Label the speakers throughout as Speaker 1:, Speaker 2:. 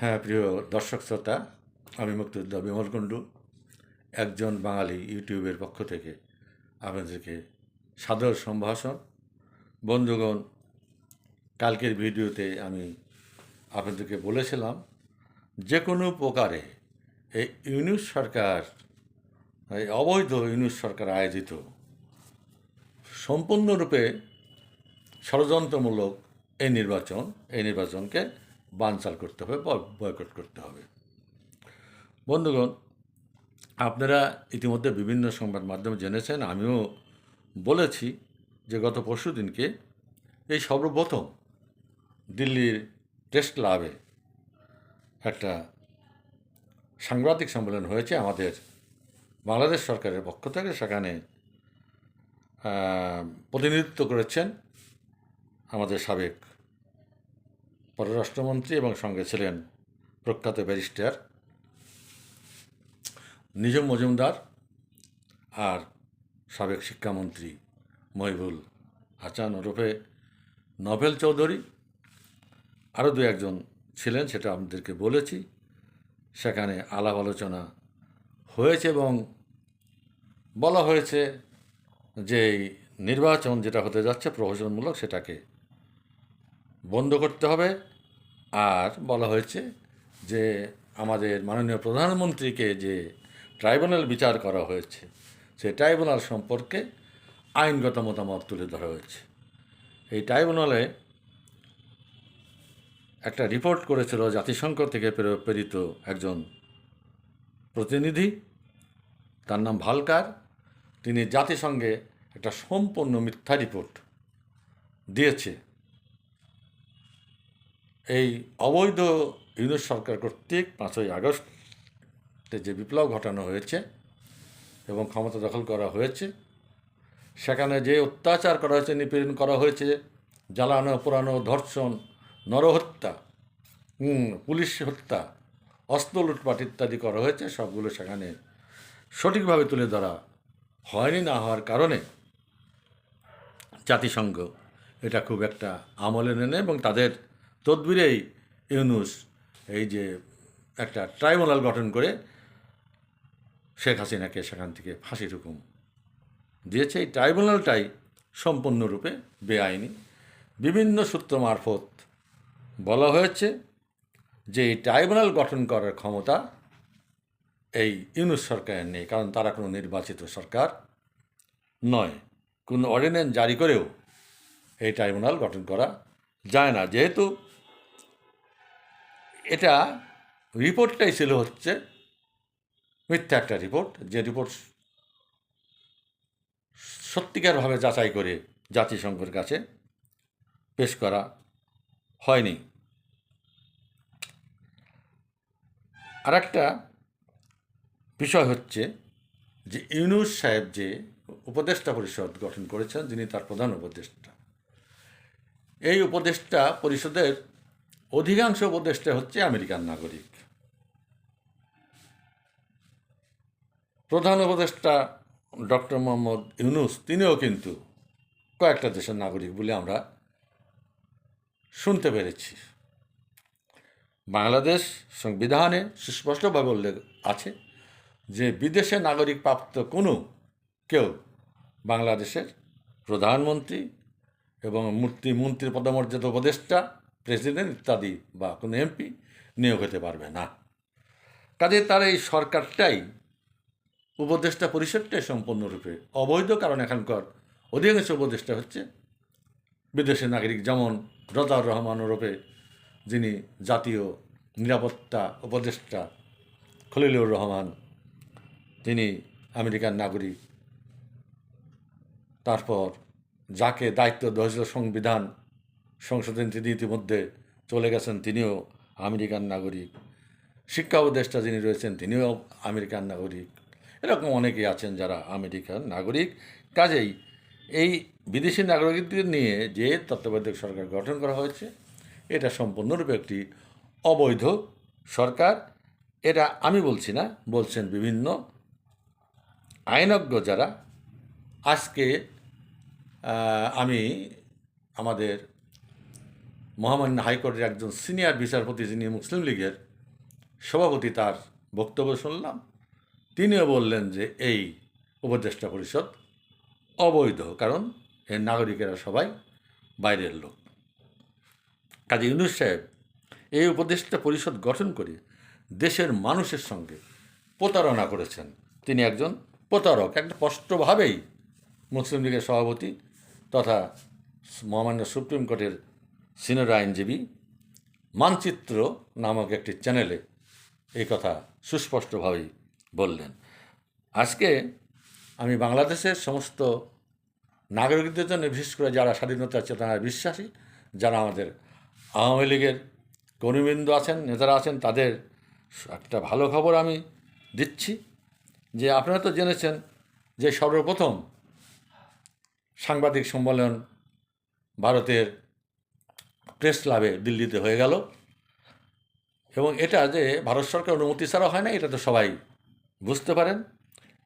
Speaker 1: হ্যাঁ প্রিয় দর্শক শ্রোতা, আমি মুক্তিযোদ্ধা বিমল কুণ্ডু, একজন বাঙালি ইউটিউবের পক্ষ থেকে আপনাদেরকে সাদর সম্ভাষণ। বন্ধুগণ, কালকের ভিডিওতে আমি আপনাদেরকে বলেছিলাম, যে কোনো প্রকারে এই ইউনিট সরকার, এই অবৈধ ইউনিট সরকার আয়োজিত, সম্পূর্ণরূপে ষড়যন্ত্রমূলক এই নির্বাচন, এই নির্বাচনকে বানচাল করতে হবে বয়কট করতে হবে। বন্ধুগণ, আপনারা ইতিমধ্যে বিভিন্ন সংবাদ মাধ্যমে জেনেছেন, আমিও বলেছি যে গত পরশু দিনকে এই সর্বপ্রথম দিল্লির প্রেস ক্লাবে একটা সাংবাদিক সম্মেলন হয়েছে আমাদের বাংলাদেশ সরকারের পক্ষ থেকে। সেখানে প্রতিনিধিত্ব করেছেন আমাদের সাবেক পররাষ্ট্রমন্ত্রী এবং সঙ্গে ছিলেন প্রখ্যাত ব্যারিস্টার নিজম মজুমদার আর সাবেক শিক্ষামন্ত্রী মহিবুল হাসান ওরফে নভেল চৌধুরী। আরও দু একজন ছিলেন, সেটা আমাদেরকে বলেছি। সেখানে আলাপ আলোচনা হয়েছে এবং বলা হয়েছে যে নির্বাচন যেটা হতে যাচ্ছে প্রহসনমূলক সেটাকে বন্ধ করতে হবে। আর বলা হয়েছে যে, আমাদের মাননীয় প্রধানমন্ত্রীকে যে ট্রাইব্যুনাল বিচার করা হয়েছে, সেই ট্রাইব্যুনাল সম্পর্কে আইনগত মতামত তুলে ধরা হয়েছে। এই ট্রাইব্যুনালে একটা রিপোর্ট করেছিল জাতিসংঘ থেকে প্রেরিত একজন প্রতিনিধি। তার নাম ভালকার। তিনি জাতিসংঘে একটা সম্পূর্ণ মিথ্যা রিপোর্ট দিয়েছে। এই অবৈধ ইউনিট সরকার কর্তৃক পাঁচই আগস্টে যে বিপ্লব ঘটানো হয়েছে এবং ক্ষমতা দখল করা হয়েছে, সেখানে যে অত্যাচার করা হয়েছে, নিপীড়ন করা হয়েছে, জ্বালানো, পোড়ানো, ধর্ষণ, নরহত্যা পুলিশ হত্যা, অস্ত্র লুটপাট ইত্যাদি করা হয়েছে, সবগুলো সেখানে সঠিকভাবে তুলে ধরা হয়নি, না হওয়ার কারণে জাতিসংঘ এটা খুব একটা আমলে নেনে এবং তাদের তদবিরেই ইউনুস এই যে একটা ট্রাইব্যুনাল গঠন করে শেখ হাসিনাকে সেখান থেকে ফাঁসির হুকুম দিয়েছে। এই ট্রাইব্যুনালটাই সম্পূর্ণরূপে বেআইনি। বিভিন্ন সূত্র মারফত বলা হয়েছে যে এই ট্রাইব্যুনাল গঠন করার ক্ষমতা এই ইউনুস সরকারের নেই, কারণ তারা কোনো নির্বাচিত সরকার নয়। কোনো অর্ডিন্যান্স জারি করেও এই ট্রাইব্যুনাল গঠন করা যায় না। যেহেতু এটা রিপোর্টটাই ছিল হচ্ছে মিথ্যা একটা রিপোর্ট, যে রিপোর্ট সত্যিকারভাবে যাচাই করে জাতিসংঘের কাছে পেশ করা হয়নি। আর একটা বিষয় হচ্ছে যে ইউনুস সাহেব যে উপদেষ্টা পরিষদ গঠন করেছেন, যিনি তার প্রধান উপদেষ্টা, এই উপদেষ্টা পরিষদের অধিকাংশ উপদেষ্টা হচ্ছে আমেরিকান নাগরিক। প্রধান উপদেষ্টা ডক্টর মোহাম্মদ ইউনুস, তিনিও কিন্তু কয়েকটা দেশের নাগরিক বলে আমরা শুনতে পেরেছি। বাংলাদেশ সংবিধানে সুস্পষ্টভাবে উল্লেখ আছে যে বিদেশে নাগরিক প্রাপ্ত কোনো কেউ বাংলাদেশের প্রধানমন্ত্রী এবং মূর্তি মন্ত্রী পদমর্যাদা উপদেষ্টা প্রেসিডেন্ট ইত্যাদি বা কোনো এমপি নিয়োগ হতে পারবে না। কাজে তার এই সরকারটাই, উপদেষ্টা পরিষদটাই সম্পূর্ণরূপে অবৈধ, কারণ এখানকার অধিকাংশ উপদেষ্টা হচ্ছে বিদেশি নাগরিক। যেমন রজাউর রহমান ওরফে যিনি জাতীয় নিরাপত্তা উপদেষ্টা খলিলুর রহমান তিনি আমেরিকার নাগরিক। তারপর যাকে দায়িত্ব দেওয়া সংবিধান সংশোধন তিনি ইতিমধ্যে চলে গেছেন, তিনিও আমেরিকান নাগরিক। শিক্ষা উপদেষ্টা যিনি রয়েছেন, তিনিও আমেরিকান নাগরিক। এরকম অনেকেই আছেন যারা আমেরিকান নাগরিক। কাজেই এই বিদেশি নাগরিকদের নিয়ে যে তত্ত্বাবধায়ক সরকার গঠন করা হয়েছে, এটা সম্পূর্ণরূপে একটি অবৈধ সরকার। এটা আমি বলছি না, বলছেন বিভিন্ন আইনজ্ঞ যারা। আজকে আমি আমাদের মহামান্য হাইকোর্টের একজন সিনিয়র বিচারপতি যিনি মুসলিম লীগের সভাপতি তার বক্তব্য শুনলাম। তিনিও বললেন যে এই উপদেষ্টা পরিষদ অবৈধ, কারণ এর নাগরিকেরা সবাই বাইরের লোক। কাজী ইউনুস সাহেব, এই উপদেষ্টা পরিষদ গঠন করে দেশের মানুষের সঙ্গে প্রতারণা করেছেন। তিনি একজন প্রতারক, একটা স্পষ্টভাবেই মুসলিম লীগের সভাপতি তথা মহামান্য সুপ্রিম কোর্টের সিনিয়র আইনজীবী মানচিত্র নামক একটি চ্যানেলে এই কথা সুস্পষ্টভাবেই বললেন। আজকে আমি বাংলাদেশের সমস্ত নাগরিকদের জন্য, বিশেষ করে যারা স্বাধীনতার চেতনায় বিশ্বাসী, যারা আমাদের আওয়ামী লীগের কর্মীবৃন্দ আছেন, নেতারা আছেন, তাদের একটা ভালো খবর আমি দিচ্ছি যে আপনারা তো জেনেছেন যে সর্বপ্রথম সাংবাদিক সম্মেলন ভারতের প্রেস ক্লাবে দিল্লিতে হয়ে গেল। এবং এটা যে ভারত সরকার অনুমতি ছাড়া হয় না, এটা তো সবাই বুঝতে পারেন।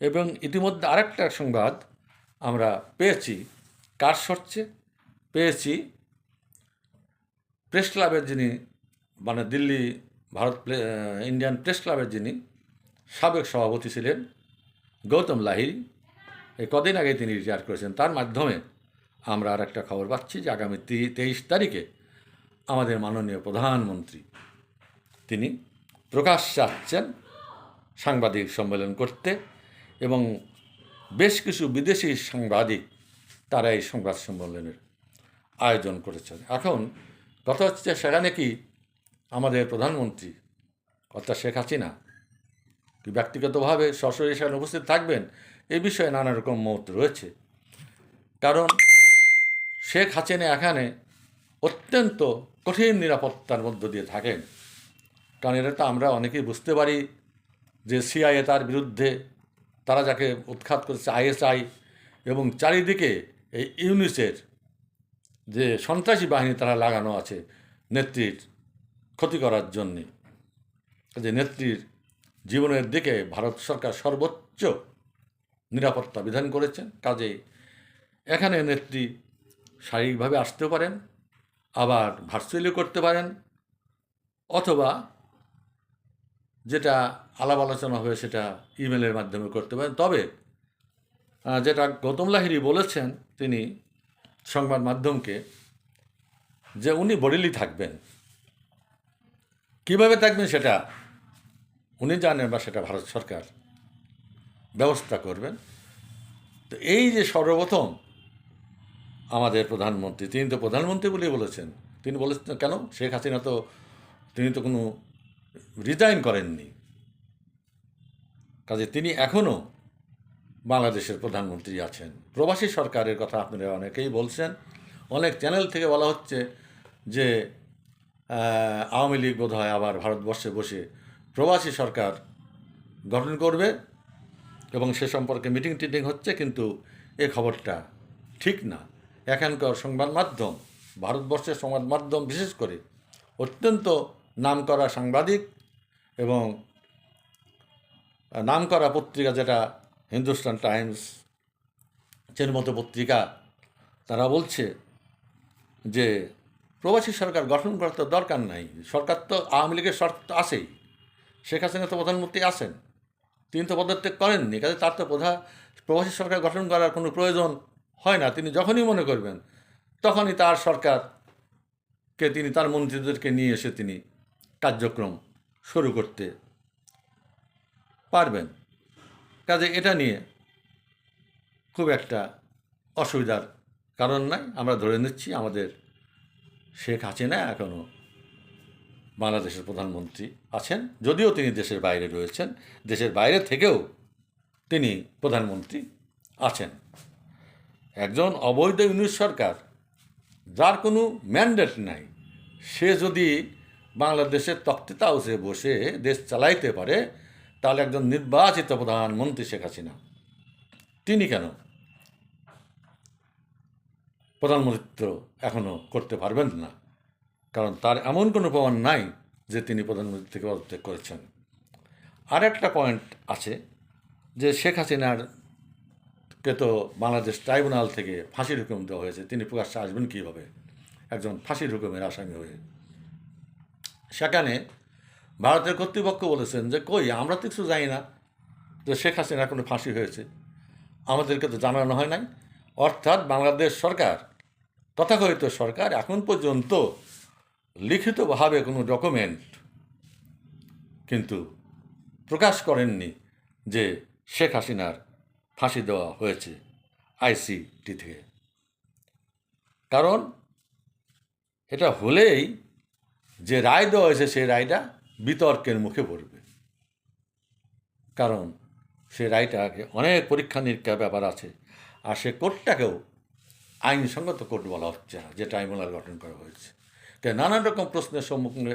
Speaker 1: এবং ইতিমধ্যে আরেকটা সংবাদ আমরা পেয়েছি, কার সর্চে পেয়েছি প্রেস ক্লাবের যিনি মানে দিল্লি ভারত ইন্ডিয়ান প্রেস ক্লাবের যিনি সাবেক সভাপতি ছিলেন গৌতম লাহিরি এই কদিন আগে তিনি রিটায়ার করেছেন। তার মাধ্যমে আমরা আর একটা খবর পাচ্ছি যে আগামী তেইশ তারিখে আমাদের মাননীয় প্রধানমন্ত্রী। তিনি প্রকাশ চাচ্ছেন সাংবাদিক সম্মেলন করতে এবং বেশ কিছু বিদেশি সাংবাদিক তারা এই সংবাদ সম্মেলনের আয়োজন করেছেন। এখন কথা হচ্ছে সেখানে কি আমাদের প্রধানমন্ত্রী অর্থাৎ শেখ হাসিনা, কি ব্যক্তিগতভাবে সশরীরে সেখানে উপস্থিত থাকবেন? এ বিষয়ে নানা রকম মত রয়েছে। কারণ শেখ হাসিনা এখানে অত্যন্ত কঠিন নিরাপত্তার মধ্য দিয়ে থাকেন। কারণ এটা তো আমরা অনেকেই বুঝতে পারি যে সিআইএ তার বিরুদ্ধে তারা যাকে উৎখাত করেছে আইএসআই এবং চারিদিকে এই ইউনিসের যে সন্ত্রাসী বাহিনী তারা লাগানো আছে নেত্রীর ক্ষতি করার জন্যে। যে নেত্রীর জীবনের দিকে ভারত সরকার সর্বোচ্চ নিরাপত্তা বিধান করেছেন, কাজেই এখানে নেত্রী শারীরিকভাবে আসতেও পারেন আবার ভার্চুয়ালি করতে পারেন, অথবা যেটা আলাপ আলোচনা হয়ে সেটা ইমেলের মাধ্যমে করতে পারেন। তবে যেটা গৌতম লাহিরি বলেছেন, তিনি সংবাদ মাধ্যমকে, যে উনি বরেলি থাকবেন। কীভাবে থাকবেন সেটা উনি জানেন বা সেটা ভারত সরকার ব্যবস্থা করবেন। তো এই যে সর্বপ্রথম আমাদের প্রধানমন্ত্রী। তিনি তো প্রধানমন্ত্রী বলেই বলেছেন। তিনি বলেছেন, কেন? শেখ হাসিনা তো, তিনি তো কোনো রিজাইন করেননি। কাজে তিনি এখনও বাংলাদেশের প্রধানমন্ত্রী আছেন। প্রবাসী সরকারের কথা আপনারা অনেকেই বলছেন। অনেক চ্যানেল থেকে বলা হচ্ছে যে আওয়ামী লীগ বোধ হয় আবার ভারতবর্ষে বসে প্রবাসী সরকার গঠন করবে এবং সে সম্পর্কে মিটিং টিটিং হচ্ছে, কিন্তু এ খবরটা ঠিক না। এখানকার সংবাদ মাধ্যম, ভারতবর্ষের সংবাদ মাধ্যম বিশেষ করে অত্যন্ত নামকরা সাংবাদিক এবং নামকরা পত্রিকা যেটা হিন্দুস্তান টাইমস এর মতো পত্রিকা, তারা বলছে যে প্রবাসী সরকার গঠন করার তো দরকার নাই। সরকার তো আওয়ামী লীগের শর্ত আছেই। শেখ হাসিনা তো প্রধানমন্ত্রী আসেন তিনি তো পদত্যাগ করেননি, কাজে তার তো প্রধান প্রবাসী সরকার গঠন করার কোনো প্রয়োজন হয় না, তিনি যখনই মনে করবেন, তখনই তার সরকারকে তিনি, তার মন্ত্রীদেরকে নিয়ে এসে তিনি কার্যক্রম শুরু করতে পারবেন। কাজে এটা নিয়ে খুব একটা অসুবিধার কারণ নাই। আমরা ধরে নিচ্ছি আমাদের শেখ হাসিনা এখনও বাংলাদেশের প্রধানমন্ত্রী আছেন, যদিও তিনি দেশের বাইরে রয়েছেন, দেশের বাইরে থেকেও তিনি প্রধানমন্ত্রী আছেন। একজন অবৈধ ইউনিট সরকার, যার কোনো ম্যান্ডেট নাই, সে যদি বাংলাদেশের তক্তিতা হাউসে বসে দেশ চালাইতে পারে, তাহলে একজন নির্বাচিত প্রধানমন্ত্রী শেখ হাসিনা। তিনি কেন? প্রধানমন্ত্রিত্ব এখনও করতে পারবেন না, কারণ তার এমন কোনো প্রমাণ নাই যে তিনি প্রধানমন্ত্রী থেকে পদত্যাগ করেছেন। আর একটা পয়েন্ট আছে যে শেখ হাসিনার তো বাংলাদেশ ট্রাইব্যুনাল থেকে ফাঁসির হুকুম দেওয়া হয়েছে। তিনি প্রকাশ্যে আসবেন কীভাবে? একজন ফাঁসির হুকুমের আসামি হয়ে। সেখানে ভারতের কর্তৃপক্ষ বলেছেন যে, কই, আমরা তো কিছু জানি না যে শেখ হাসিনা কোনো ফাঁসি হয়েছে। আমাদেরকে তো জানানো হয় নাই। অর্থাৎ বাংলাদেশ সরকার, তথাকথিত সরকার এখন পর্যন্ত লিখিতভাবে কোনো ডকুমেন্ট কিন্তু প্রকাশ করেননি যে শেখ হাসিনার ফাঁসি দেওয়া হয়েছে আইসিটি থেকে। কারণ এটা হলেই যে রায় দেওয়া হয়েছে সেই রায়টা বিতর্কের মুখে পড়বে। কারণ সে রায়টাকে অনেক পরীক্ষা নিরীক্ষার ব্যাপার আছে, আর সে কোর্টটাকেও আইনসঙ্গত কোর্ট বলা হচ্ছে না, যে ট্রাইব্যুনাল গঠন করা হয়েছে। তাই নানান রকম প্রশ্নের সম্মুখীন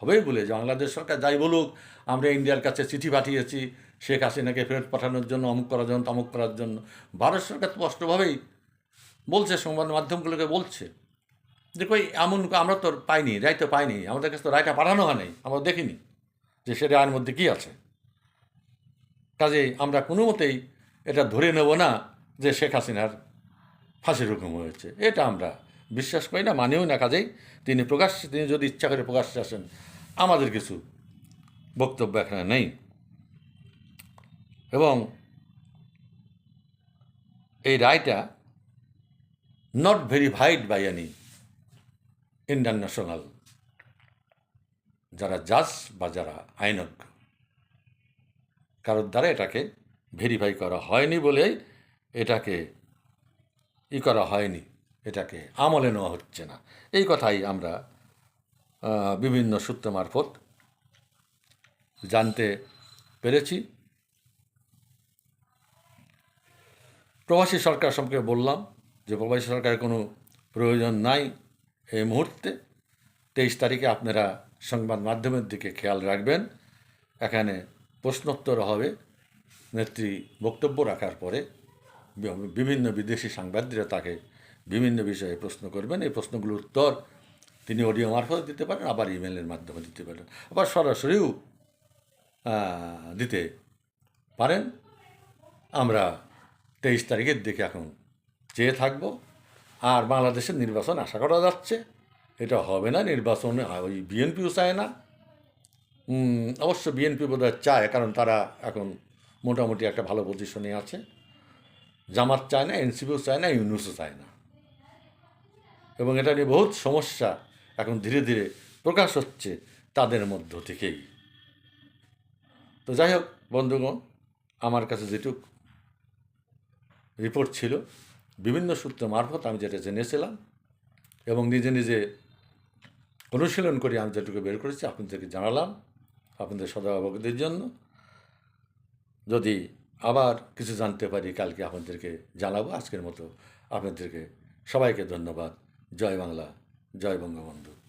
Speaker 1: হবেই বলে যে বাংলাদেশ সরকার যাই বলুক, আমরা ইন্ডিয়ার কাছে চিঠি পাঠিয়েছি শেখ হাসিনাকে ফেরত পাঠানোর জন্য, অমুক করার জন্য, তমুক করার জন্য। ভারত সরকার স্পষ্টভাবেই বলছে, সংবাদ মাধ্যমগুলোকে বলছে। যে কই এমন আমরা তো পাইনি, রায় তো পাইনি। আমাদের কাছে তো রায়টা পাঠানো হয় নাই, আমরা দেখিনি যে সে রায়ের মধ্যে কী আছে। কাজে আমরা কোনো মতেই এটা ধরে নেব না যে শেখ হাসিনার ফাঁসির হুকুম হয়েছে। এটা আমরা বিশ্বাস করি না, মানেও না। কাজেই তিনি প্রকাশ তিনি যদি ইচ্ছা করে প্রকাশ্যে আসেন, আমাদের কিছু বক্তব্য এখানে নেই। এবং এই রায়টা not verified by any international যারা জাজ বা যারা আইনজ্ঞ, কারোর দ্বারা এটাকে ভেরিফাই করা হয়নি বলেই এটাকে ই করা হয়নি, এটাকে আমলে নেওয়া হচ্ছে না। এই কথাই আমরা বিভিন্ন সূত্র মারফত জানতে পেরেছি। প্রবাসী সরকার সম্পর্কে বললাম যে প্রবাসী সরকারের কোনো প্রয়োজন নাই এই মুহূর্তে। তেইশ তারিখে আপনারা সংবাদ মাধ্যমের দিকে খেয়াল রাখবেন। এখানে প্রশ্নোত্তর হবে, নেত্রী বক্তব্য রাখার পরে বিভিন্ন বিদেশি সাংবাদিকরা তাকে বিভিন্ন বিষয়ে প্রশ্ন করবেন। এই প্রশ্নগুলোর উত্তর তিনি অডিও মারফত দিতে পারেন, আবার ইমেলের মাধ্যমে দিতে পারেন, আবার সরাসরিও দিতে পারেন। আমরা তেইশ তারিখের দিকে এখন চেয়ে থাকব। আর বাংলাদেশের নির্বাচন আশা করা যাচ্ছে। এটা হবে না, নির্বাচন ওই বিএনপিও চায় না। অবশ্য বিএনপি বোধহয় চায়, কারণ তারা এখন মোটামুটি একটা ভালো পজিশনে আছে। জামাত চায় না, এনসিপিও চায় না, ইউনুসও চায় না। এবং এটা নিয়ে বহুত সমস্যা এখন ধীরে ধীরে প্রকাশ হচ্ছে তাদের মধ্য থেকেই। তো যাই হোক, বন্ধুগণ, আমার কাছে যেটুক রিপোর্ট ছিল। বিভিন্ন সূত্র মারফত আমি যেটা জেনেছিলাম এবং নিজে নিজে অনুশীলন করে আমি যেটুকু বের করেছি আপনাদেরকে জানালাম, আপনাদের সদা অবগতির জন্য। যদি আবার কিছু জানতে পারি, কালকে আপনাদেরকে জানাব। আজকের মতো আপনাদেরকে সবাইকে ধন্যবাদ। জয় বাংলা, জয় বঙ্গবন্ধু।